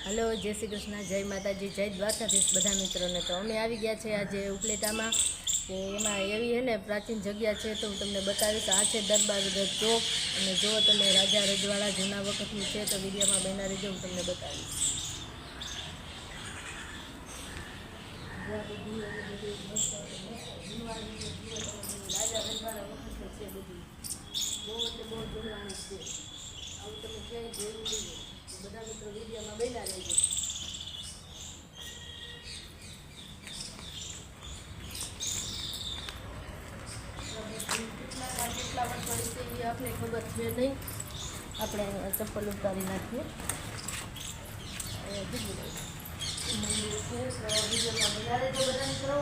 Hello, જય શ્રી કૃષ્ણ, જય માતાજી, જય દ્વારકાધીશ બધા મિત્રોને. તો અમે આવી ગયા છે આજે ઉપલેટામાં, કે એમાં એવી હે ને પ્રાચીન જગ્યા છે તો હું તમને બતાવીશ. આ છે દરબાર ચોક. અને જો તમે, રાજા રજવાડા જૂના વખતનું છે તો વિડીયોમાં બેના રહેજો, હું તમને બતાવીશ. રાજા રજવાડા વખતનું છે બધું બહુ એટલે બહુ જૂનવાણી છે. આવું તમે ક્યાંય જોયું. તો બધા મિત્રો વિડીયોમાં બન્યા રહેજો. કેટલા કેટલા વર્ષ એ આપણે ખબર છે નહીં. આપણે ચપ્પલ ઉતારી નાખીએ. વિડીયોમાં બધા મિત્રો.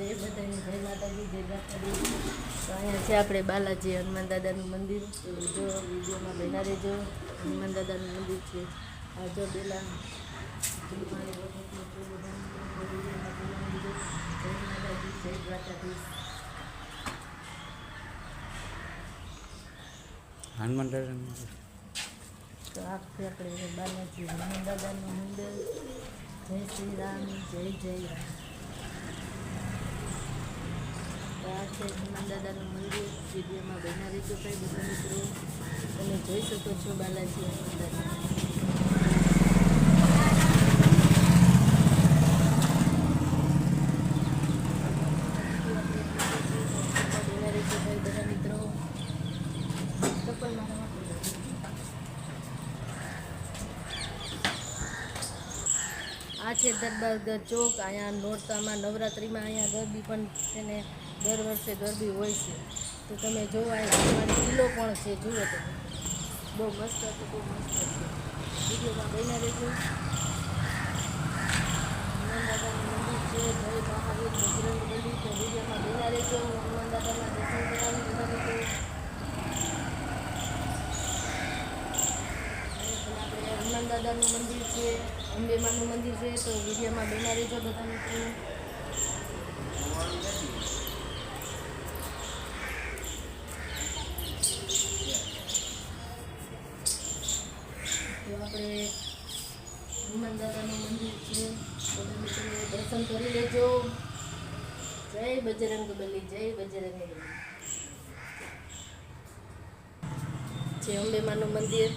જય બધાની જય માતાજી જય દ્વારકાધીશ. તો અહીંયા છે આપણે બાલાજી હનુમાન દાદાનું મંદિર. તો જો વિડીયોમાં બેના રહેજો. હનુમાન દાદાનું મંદિર છે. આ જો પેલા. જય દ્વારકાધીશ. હનુમાન દાદાનું તો આખી આપણે બાલાજી હનુમાન દાદાનું મંદિર. જય શ્રી રામ જય જય રામ. તો આ મંદિર. વિડીયોમાં રહેજો ભાઈ, બધા મિત્રો. તમે જોઈ શકો છો બાલાજી હનુમાન દાદા આ છે દરબારગઢ ચોક. અહીંયા નોરતામાં નવરાત્રિમાં અહીંયા ગરબી પણ છે ને દર વર્ષે ગરબી હોય છે. તો તમે જોવો જમવાની કિલ્લો પણ છે? જુઓ તમે. બહુ મસ્ત હતું, બહુ મસ્ત હતું. વિડીયોમાં બન્યા રહેજો. હનુમાન મંદિર છે જય મહાવીર બજરંગ બલી તો વિડીયોમાં બન્યા રહેજો. દર્શન કરાવી બધા મિત્રો આપણે હનુમાન દાદાનું મંદિર છે, અંબેમાનું મંદિર છે, તો વિડીયોમાં બના રહેજો બધા મિત્રો તો આપણે હનુમાન દાદાનું મંદિર છે બધા મિત્રો દર્શન કરી લેજો જય બજરંગ બલી જય બજરંગ બલી છે અંબેમાનું મંદિર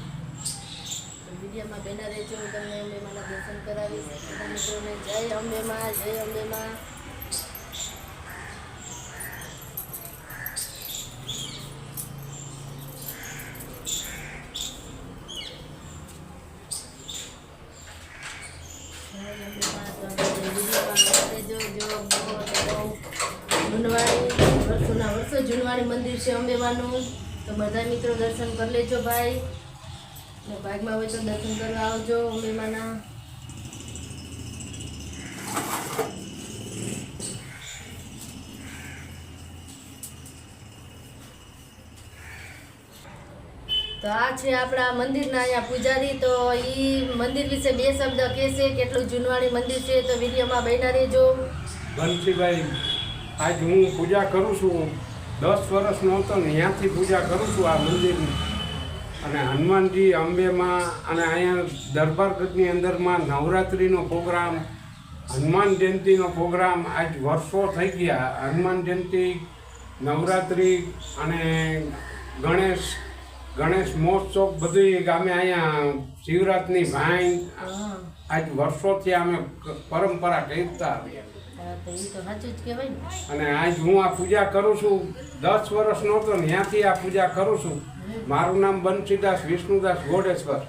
તો વિડીયોમાં બેના રહેજો હું તમને અંબેમાના દર્શન કરાવીશ બધા મિત્રોને જય અંબેમાં જય અંબેમાં જય અંબેમાં જૂનવાણી વર્ષોના વર્ષો જૂનવાણી મંદિર છે અંબેવાનું તો બધા મિત્રો દર્શન કરી લેજો ભાઈ. ને ભાગમાં હોય તો દર્શન કરવા આવજો અંબેમાના. તો આ છે આપણા મંદિરના અહીંયા પૂજારી. તો એ મંદિર વિશે બે શબ્દ કહેશે કેટલું જૂનવાણી મંદિર છે, તો વિડીયોમાં બન્યા રહેજો. બંસીભાઈ આજ હું પૂજા કરું છું. દસ વર્ષનો હતો ને ત્યાંથી પૂજા કરું છું આ મંદિરની. અને હનુમાનજી અંબેમાં અને અહીંયા દરબારગઢની અંદરમાં નવરાત્રિનો પ્રોગ્રામ, હનુમાન જયંતિનો પ્રોગ્રામ આજ વર્ષો થઈ ગયા. હનુમાન જયંતિ, નવરાત્રિ અને ગણેશ ગણેશ મહોત્સવ બધું ગામે અહીંયા શિવરાતની ભાઈ આજ વર્ષોથી અમે પરંપરા કહેતા આવ્યા અને આજ હું આ પૂજા કરું છું દસ વર્ષનો હતો ને ત્યાંથી આ પૂજા કરું છું. મારું નામ બંસીદાસ વિષ્ણુદાસ ગોડેશ્વર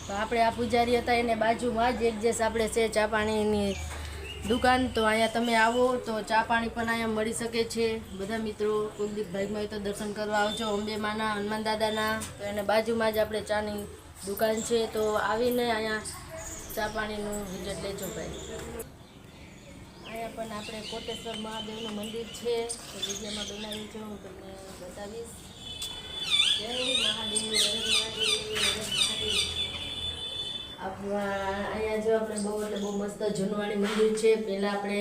તો આપણે આ પૂજારી હતા એને બાજુમાં જ એક જે આપણે છે ચા પાણીની દુકાન તો અહીંયા તમે આવો તો ચા પાણી પણ અહીંયા મળી શકે છે. બધા મિત્રો કુલદીપ ભાઈમાં તો દર્શન કરવા આવજો, અંબેમાના, હનુમાન દાદાના. તો એને બાજુમાં જ આપણે ચાની દુકાન છે. તો આવીને અહીંયા ચા પાણીનું વિઝિટ લેજો ભાઈ. અહીંયા પણ આપણે કોટેશ્વર મહાદેવનું મંદિર છે. તો વિડીયોમાં બનાવી છે, હું તમને બતાવીશ. જય મહાદેવ મહાદેવ. આપણા અહીંયા જો આપણે બહુ એટલે બહુ મસ્ત જૂનવાણી મંદિર છે. પહેલાં આપણે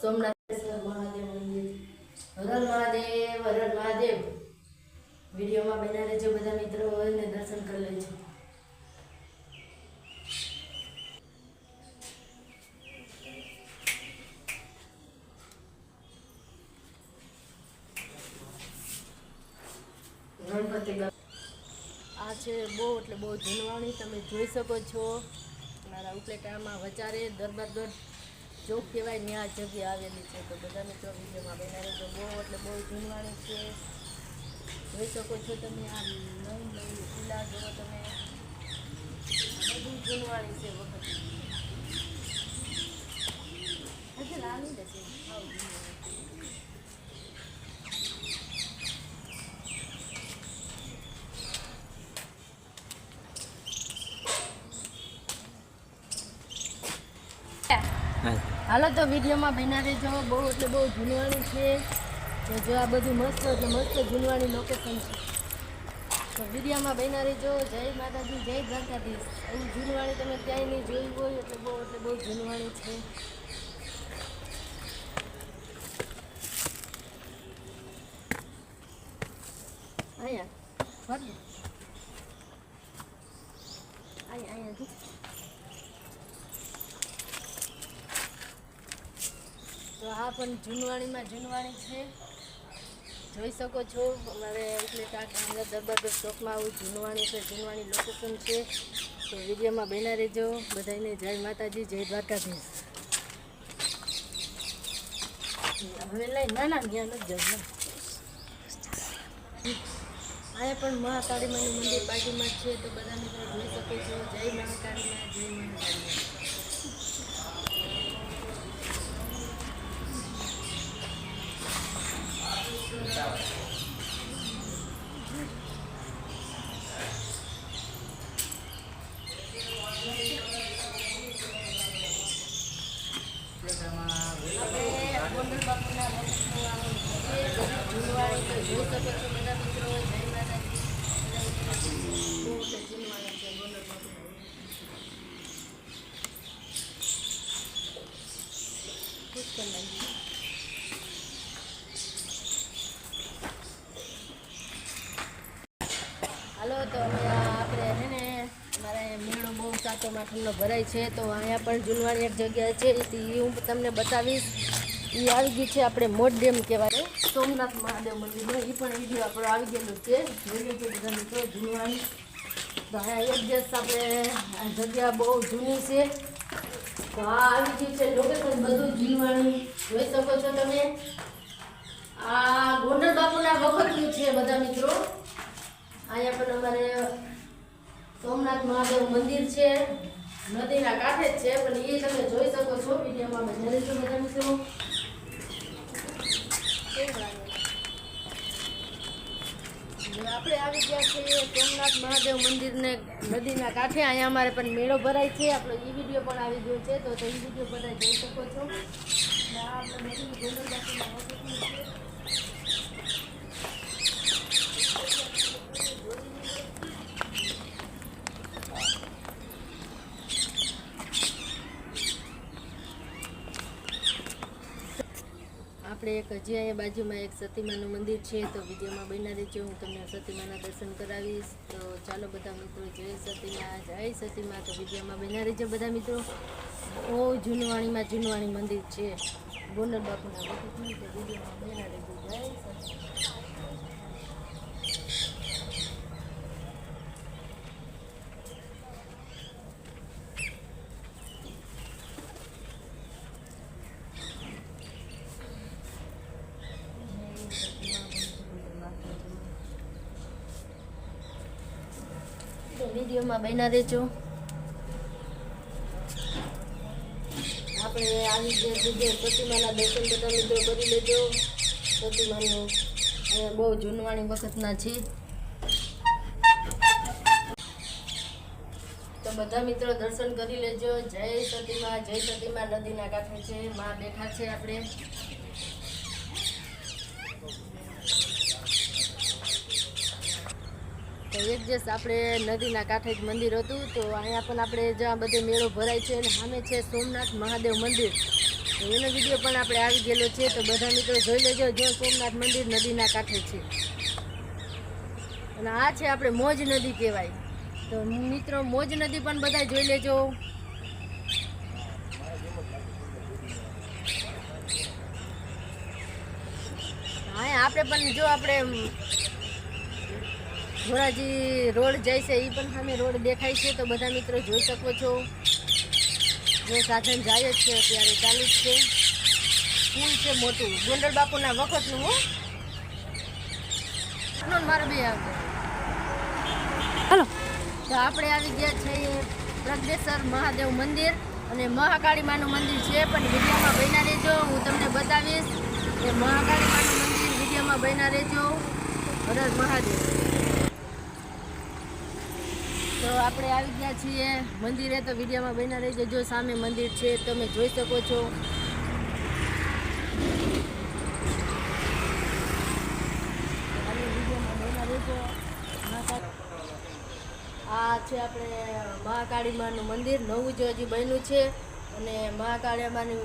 સોમનાથેશ્વર મહાદેવ મંદિર હર હર મહાદેવ હર મહાદેવ વિડીયોમાં બન્યા રહેજો બધા મિત્રો ને દર્શન કરી લેજો. ગણપતિ આ છે બહુ, એટલે બહુ ઝીણવાણી તમે જોઈ શકો છો. મારા ઉપલેટામાં વચારે દરબારગઢ ચોક કહેવાય, ત્યાં જગ્યા આવેલી છે. તો બધાને ચોક વિડીયોમાં બનાવે તો બહુ, એટલે બહુ ઝીણવાણી છે. જોઈ શકો છો તમે આ નવી નવી કિલ્લા જુઓ તમે. બધું ઝીણવાણી છે વખત અચ્છા લાવી દેશે આવું જૂનવાણી. હાલો તો વિડીયોમાં બન્યા રહેજો. બહુ એટલે બહુ જૂનવાણી છે. તો જો આ બધું મસ્ત, એટલે મસ્ત જૂનવાણી લોકેશન છે. તો વિડીયોમાં બન્યા રહેજો. જય માતાજી, જય દ્વારકાધીશ. એવું જૂનવાણી તમે ક્યાંય નહીં જોયું હોય, એટલે બહુ એટલે બહુ જૂનવાણી છે. અહીંયા અહીંયા જો. તો આ પણ જૂનવાણીમાં જૂનવાણી છે. જોઈ શકો છો, અમારે એટલે કાંકરા દરબાર ચોકમાં આવું જૂનવાણી છે, જૂનવાણી લોકેશન છે. તો વિડીયોમાં બેના રહેજો. બધાને જય માતાજી, જય દ્વારકાધીશ. હવે લઈ ના ના, ત્યાં નથી જવું. અહીંયા પણ મહાકાળી માનું મંદિર બાજુમાં છે, તો બધાને જોઈ શકો છો. જય મહાકાળીમાં જય મહાકાળીમાં આપણે ગોંડલ બાપુના મંદિરનું આ છે. બધી જૂનવાણી તો જોઈ શકો છો બધા મિત્રો જય માતાજી બધા મિત્રો બહુ એટલે જૂનવાણી છે ગોંડલ બાપુના ખુશ કરી નાખી. હાલો તો અમે અહીંયા આપણે છે ને મારે મેળો બહુ સાચો માખણનો ભરાય છે, તો અહીંયા પણ જૂનવાણી એક જગ્યા છે એ હું તમને બતાવીશ. એ આવી ગઈ છે આપણે મોટ ડેમ કહેવાય. સોમનાથ મહાદેવ મંદિરમાં એ પણ વીડિયો આપણો આવી ગયેલું છે. જોઈ લેજો બધા મિત્રો જૂનવાણી તો અહીંયા એક દિવસ આપણે જગ્યા બહુ જૂની છે. તો આ આવી ગયું છે લોકેશન બધું જીવવાનું જોઈ શકો છો તમે. આ ગોંડલ બાપુના વખતનું છે બધા મિત્રો. અહીંયા પણ અમારે સોમનાથ મહાદેવ મંદિર છે, નદીના કાંઠે જ છે, પણ એ તમે જોઈ શકો છો, વિડીયોમાં અમે છો બધા મિત્રો આપણે આવી ગયા છીએ સોમનાથ મહાદેવ મંદિરને નદીના કાંઠે. અહીંયા અમારે પણ મેળો ભરાય છે, આપણો એ વીડિયો પણ આવી ગયો છે, તો એ વીડિયો બધા જોઈ શકો છો. આપણે નદીનું ગોંડલ બાપુના વખતનું છે આપણે એક હજી અહીંયા બાજુમાં એક સતીમાનું મંદિર છે, તો વિડીયોમાં બન્યા રહેજો. હું તમને સતીમાના દર્શન કરાવીશ. તો ચાલો બધા મિત્રો, જય સતીમા જય સતીમા. તો વિડીયોમાં બન્યા રહેજો બધા મિત્રો. બહુ જૂનવાણીમાં જૂનવાણી મંદિર છે. ગોંડલ બાપુના વિડીયોમાં બન્યા રહેજો. જય સતીમા તો વિડીયોમાં બના રહેજો. આપણે આવી જે જગ્યાએ પ્રતિમાના દર્શન બધા મિત્રો કરી લેજો. પ્રતિમાનું બહુ જૂનવાણી વખતના છે. તો બધા મિત્રો દર્શન કરી લેજો. જય સતીમાં જય સતીમાં નદીના કાંઠે છે, માં બેઠા છે આપણે. એક દિવસ આપણે નદીના કાંઠે જ મંદિર હતું, તો અહીંયા પણ આપણે જ્યાં બધે મેળો ભરાય છે અને સામે છે સોમનાથ મહાદેવ મંદિર. એનો વીડિયો પણ આપણે આવી ગયેલો છે, તો બધા મિત્રો જોઈ લેજો, જો સોમનાથ મંદિર નદીના કાંઠે છે. અને આ છે આપણે મોજ નદી કહેવાય. તો મિત્રો, મોજ નદી પણ બધા જોઈ લેજો. હા આપણે પણ જો આપણે ધોરાજી રોડ જાય છે એ પણ સામે રોડ દેખાય છે તો બધા મિત્રો જોઈ શકો છો. જો સાધન જાય જ છે અત્યારે ચાલુ જ છે. પુલ છે મોટું. ગોંડલ બાપુના વખતનું હું. મારે બે આવતો હાલો. તો આપણે આવી ગયા છીએ પ્રજ્ઞેશ્વર મહાદેવ મંદિર અને મહાકાળી માનું મંદિર છે પણ વિડીયોમાં બન્યા રહેજો. હું તમને બતાવીશ કે મહાકાળી માનું મંદિર વિડીયોમાં બન્યા રહેજો. હર હર મહાદેવ. તો આપણે આવી ગયા છીએ. મંદિરે તો વિડીયોમાં બન્યા રહી જો સામે મંદિર છે, તમે જોઈ શકો છો. આ છે આપણે મહાકાળી માનું મંદિર. નવું જ હજી બન્યું છે. અને મહાકાળી માનું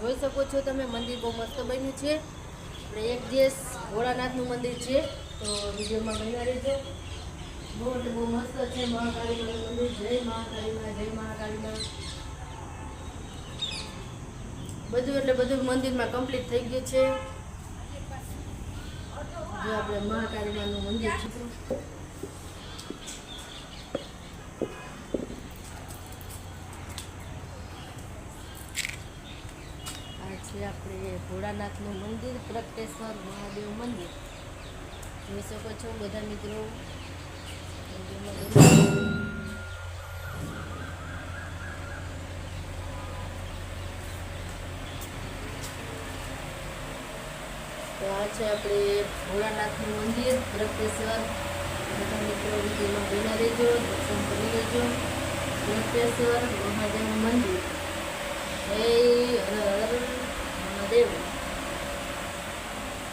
જોઈ શકો છો તમે, મંદિર બહુ મસ્ત બન્યું છે. આપણે એક દિવસ ભોળાનાથનું મંદિર છે. તો વિડીયોમાં બન્યા રહેજો. બહુ બહુ મસ્ત છે, મહાકાળી માનું મંદિર જય મહાકાળી માં, જય મહાકાળી માં. બધું એટલે બધું મંદિરમાં કમ્પ્લીટ થઈ ગયું છે. જો આપણે મહાકાળી માનું મંદિર છે. છે આપણે ભોળાનાથનું મંદિર, પ્રગટેશ્વર મહાદેવ મંદિર. જોઈ શકો છો બધા મિત્રો. તો આ આપણે ભોળાનાથનું મંદિર પ્રગટેશ્વર બધા મિત્રો વિધિમાં બન્યા રહેજો, દર્શન કરી લેજો. પ્રગટેશ્વર મહાદેવ મંદિર. હે હર મહાદેવ.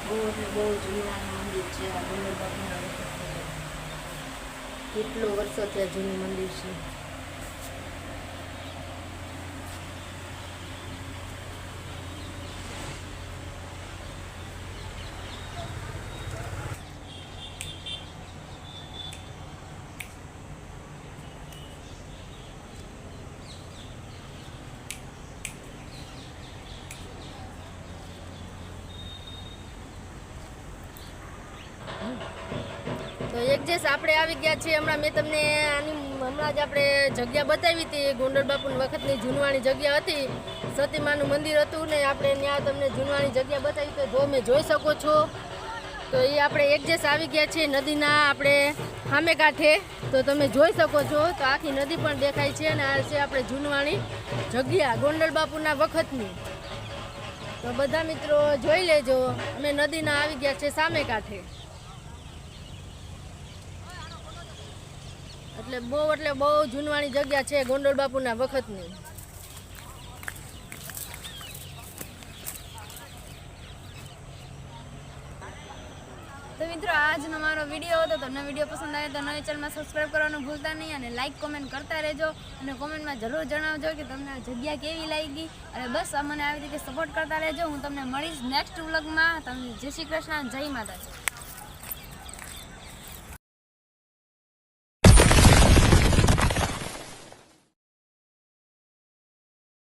બહુ એટલે બહુ જૂનું મંદિર છે આ વખતનું. કેટલો વર્ષો ત્યાં જૂનું મંદિર છે? તો એક દિવસ આપણે આવી ગયા છીએ. હમણાં મેં તમને આની હમણાં જ આપણે જગ્યા બતાવી હતી. ગોંડલ બાપુની વખતની જૂનવાણી જગ્યા હતી. સતીમાનું મંદિર હતું ને આપણે ત્યાં તમને જૂનવાણી જગ્યા બતાવી તો જો મેં જોઈ શકો છો, તો એ આપણે એકજેસ આવી ગયા છીએ નદીના આપણે સામે કાંઠે. તો તમે જોઈ શકો છો, તો આખી નદી પણ દેખાય છે અને આ છે આપણે જૂનવાણી જગ્યા ગોંડલ બાપુના વખતની. તો બધા મિત્રો જોઈ લેજો, અમે નદીના આવી ગયા છે સામે કાંઠે. એટલે બહુ એટલે બહુ જૂનવાણી જગ્યા છે ગોંડલ બાપુના વખતની. તો મિત્રો, આજનો મારો વીડિયો હતો. તમને વીડિયો પસંદ આવે તો નવી ચેનલમાં સબસ્ક્રાઈબ કરવાનું ભૂલતા નહીં અને લાઇક કોમેન્ટ કરતા રહેજો. અને કોમેન્ટમાં જરૂર જણાવજો કે તમને જગ્યા કેવી લાગી. અને બસ અમને આવી રીતે સપોર્ટ કરતા રહેજો. હું તમને મળીશ નેક્સ્ટ વ્લોગમાં તમને જય શ્રી કૃષ્ણ, જય માતાજી.